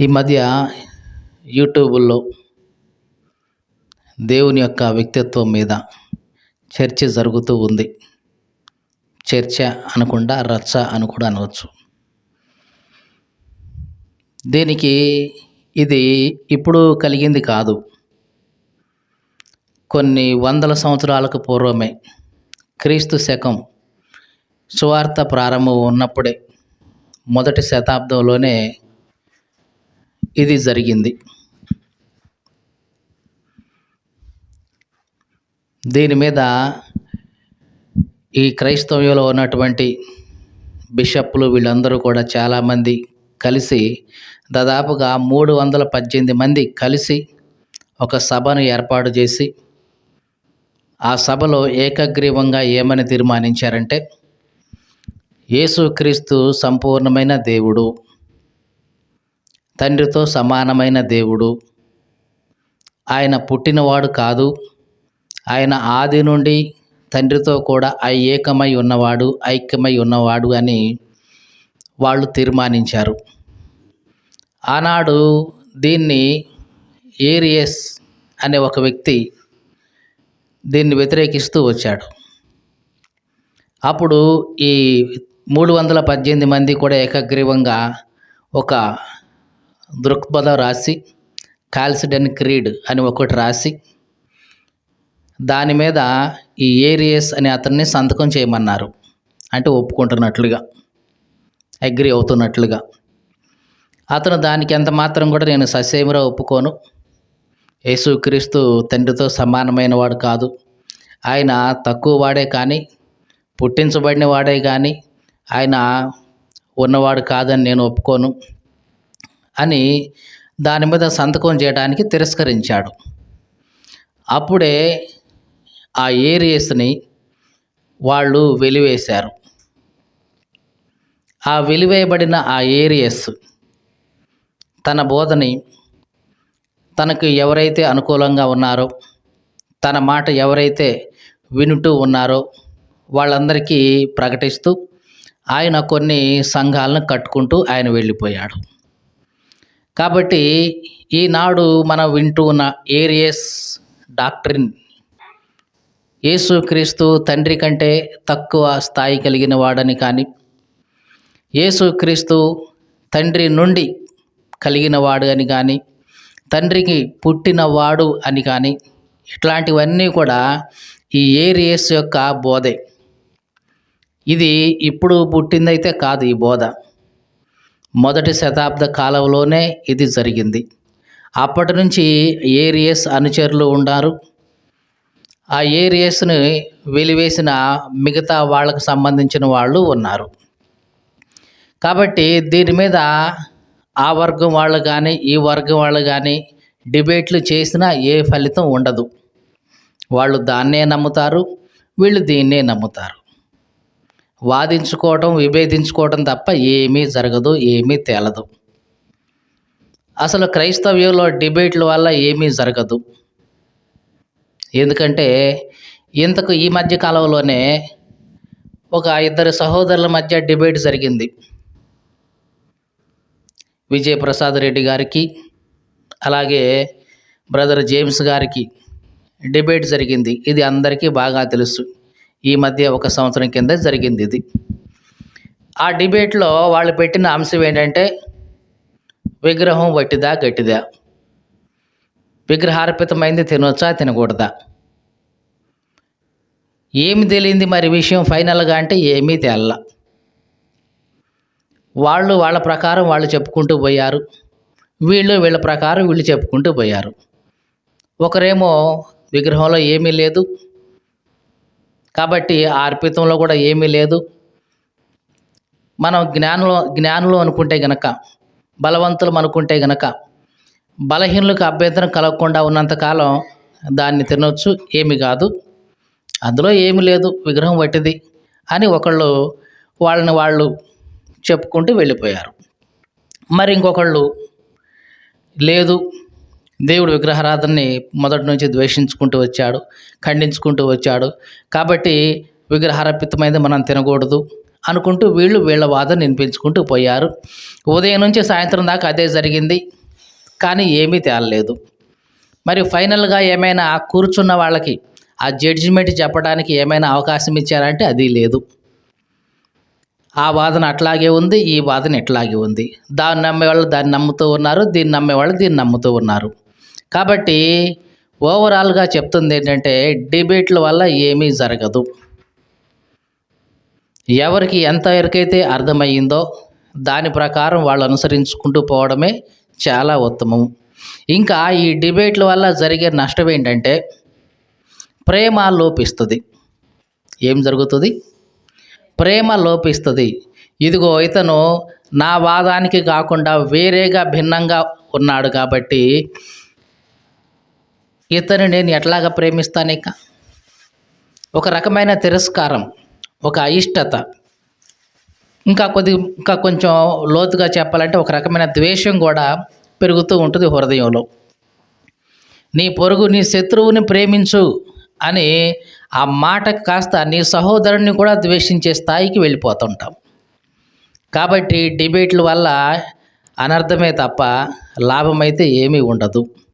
ఈ మధ్య యూట్యూబుల్లో దేవుని యొక్క వ్యక్తిత్వం మీద చర్చ జరుగుతూ ఉంది. చర్చ అనకుండా రచ్చ అని కూడా అనవచ్చు. దీనికి ఇది ఇప్పుడు కలిగింది కాదు. కొన్ని వందల సంవత్సరాలకు పూర్వమే క్రీస్తు శకం సువార్త ప్రారంభం ఉన్నప్పుడే మొదటి శతాబ్దంలోనే ఇది జరిగింది. దీని మీద ఈ క్రైస్తవ్యంలో ఉన్నటువంటి బిషప్లు వీళ్ళందరూ కూడా చాలామంది కలిసి దాదాపుగా మూడు వందల పద్దెనిమిది మంది కలిసి ఒక సభను ఏర్పాటు చేసి ఆ సభలో ఏకగ్రీవంగా ఏమని తీర్మానించారంటే యేసుక్రీస్తు సంపూర్ణమైన దేవుడు. తండ్రితో సమానమైన దేవుడు. ఆయన పుట్టినవాడు కాదు. ఆయన ఆది నుండి తండ్రితో కూడా ఏకమై ఉన్నవాడు ఐక్యమై ఉన్నవాడు అని వాళ్ళు తీర్మానించారు. ఆనాడు దీన్ని ఏరియస్ అనే ఒక వ్యక్తి దీన్ని వ్యతిరేకిస్తూ వచ్చాడు. అప్పుడు ఈ మూడు వందల పద్దెనిమిది మంది కూడా ఏకగ్రీవంగా ఒక దృక్పథం రాసి కాల్సిడెన్ క్రీడ్ అని ఒకటి రాసి దాని మీద ఈ ఏరియస్ అనే అతన్ని సంతకం చేయమన్నారు. అంటే ఒప్పుకుంటున్నట్లుగా అగ్రి అవుతున్నట్లుగా. అతను దానికి ఎంత మాత్రం కూడా నేను ససేమిరా ఒప్పుకోను. యేసుక్రీస్తు తండ్రితో సమానమైన వాడు కాదు. ఆయన తక్కువ వాడే కానీ పుట్టించబడిన వాడే కానీ ఆయన ఉన్నవాడు కాదని నేను ఒప్పుకోను. అని దాని మీద సంతకం చేయడానికి తిరస్కరించాడు. అప్పుడే ఆ ఏరియస్ని వాళ్ళు వెలివేశారు. ఆ వెలివేయబడిన ఆ ఏరియస్ తన బోధని తనకు ఎవరైతే అనుకూలంగా ఉన్నారో తన మాట ఎవరైతే వినుటూ ఉన్నారో వాళ్ళందరికీ ప్రకటిస్తూ ఆయన కొన్ని సంఘాలను కట్టుకుంటూ ఆయన వెళ్ళిపోయాడు. కాబట్టి ఈనాడు మనం వింటూ ఉన్న ఏరియస్ డాక్టరిన్ యేసుక్రీస్తు తండ్రి కంటే తక్కువ స్థాయి కలిగిన వాడని కానీ యేసుక్రీస్తు తండ్రి నుండి కలిగిన వాడు అని కానీ తండ్రికి పుట్టినవాడు అని కానీ ఇట్లాంటివన్నీ కూడా ఈ ఏరియస్ యొక్క బోధే. ఇది ఇప్పుడు పుట్టిందైతే కాదు ఈ బోధ. మొదటి శతాబ్ద కాలంలోనే ఇది జరిగింది. అప్పటి నుంచి ఏరియస్ అనుచరులు ఉన్నారు ఆ ఏరియస్ని వెలివేసిన మిగతా వాళ్ళకు సంబంధించిన వాళ్ళు ఉన్నారు. కాబట్టి దీని మీద ఆ వర్గం వాళ్ళు కానీ ఈ వర్గం వాళ్ళు కానీ డిబేట్లు చేసినా ఏ ఫలితం ఉండదు. వాళ్ళు దాన్నే నమ్ముతారు వీళ్ళు దీన్నే నమ్ముతారు. వాదించుకోవటం విభేదించుకోవటం తప్ప ఏమీ జరగదు ఏమీ తేలదు. అసలు క్రైస్తవ్యంలో డిబేట్ల వల్ల ఏమీ జరగదు. ఎందుకంటే ఇంతకు ఈ మధ్య కాలంలోనే ఒక ఇద్దరు సహోదరుల మధ్య డిబేట్ జరిగింది. విజయప్రసాద్ రెడ్డి గారికి అలాగే బ్రదర్ జేమ్స్ గారికి డిబేట్ జరిగింది. ఇది అందరికీ బాగా తెలుసు. ఈ మధ్య ఒక సంవత్సరం కింద జరిగింది ఇది. ఆ డిబేట్లో వాళ్ళు పెట్టిన అంశం ఏంటంటే విగ్రహం వట్టిదా గట్టిదా? విగ్రహార్పితమైంది తినొచ్చా తినకూడదా? ఏమి తెలియంది మరి విషయం ఫైనల్గా అంటే ఏమీ తేల్ల. వాళ్ళు వాళ్ళ ప్రకారం వాళ్ళు చెప్పుకుంటూ పోయారు. వీళ్ళు వీళ్ళ ప్రకారం వీళ్ళు చెప్పుకుంటూ పోయారు. ఒకరేమో విగ్రహంలో ఏమీ లేదు. కాబట్టి ఆ అర్పితంలో కూడా ఏమీ లేదు. మనం జ్ఞానంలో జ్ఞానులు అనుకుంటే గనక బలవంతులు అనుకుంటే గనక బలహీనులకు అభ్యంతరం కలగకుండా ఉన్నంతకాలం దాన్ని తినొచ్చు ఏమి కాదు. అందులో ఏమి లేదు విగ్రహం వట్టిది అని ఒకళ్ళు వాళ్ళని వాళ్ళు చెప్పుకుంటూ వెళ్ళిపోయారు. మరి ఇంకొకళ్ళు లేదు దేవుడు విగ్రహారాధనని మొదటి నుంచి ద్వేషించుకుంటూ వచ్చాడు ఖండించుకుంటూ వచ్చాడు. కాబట్టి విగ్రహార్పితమైనది మనం తినకూడదు అనుకుంటూ వీళ్ళు వీళ్ళ వాదన వినిపించుకుంటూ పోయారు. ఉదయం నుంచి సాయంత్రం దాకా అదే జరిగింది కానీ ఏమీ తేలలేదు. మరి ఫైనల్గా ఏమైనా కూర్చున్న వాళ్ళకి ఆ జడ్జిమెంట్ చెప్పడానికి ఏమైనా అవకాశం ఇచ్చారంటే అది లేదు. ఆ వాదన అట్లాగే ఉంది ఈ వాదన ఇట్లాగే ఉంది. దాన్ని నమ్మేవాళ్ళు దాన్ని నమ్ముతూ ఉన్నారు దీన్ని నమ్మేవాళ్ళు దీన్ని నమ్ముతూ ఉన్నారు. కాబట్టి ఓవరాల్గా చెప్తుంది ఏంటంటే డిబేట్ల వల్ల ఏమీ జరగదు. ఎవరికి ఎంత వరకైతే అర్థమయ్యిందో దాని ప్రకారం వాళ్ళు అనుసరించుకుంటూ పోవడమే చాలా ఉత్తమం. ఇంకా ఈ డిబేట్ల వల్ల జరిగే నష్టం ఏంటంటే ప్రేమ లోపిస్తుంది. ఏం జరుగుతుంది? ప్రేమ లోపిస్తుంది. ఇదిగో ఇతను నా వాదానికి కాకుండా వేరేగా భిన్నంగా ఉన్నాడు కాబట్టి ఇతను నేను ఎట్లాగా ప్రేమిస్తాను ఇక ఒక రకమైన తిరస్కారం ఒక అయిష్టత. ఇంకా కొద్ది ఇంకా కొంచెం లోతుగా చెప్పాలంటే ఒక రకమైన ద్వేషం కూడా పెరుగుతూ ఉంటుంది హృదయంలో. నీ పొరుగు నీ శత్రువుని ప్రేమించు అని ఆ మాట కాస్త నీ సహోదరుని కూడా ద్వేషించే స్థాయికి వెళ్ళిపోతుంటాం. కాబట్టి డిబేట్ల వల్ల అనర్థమే తప్ప లాభమైతే ఏమీ ఉండదు.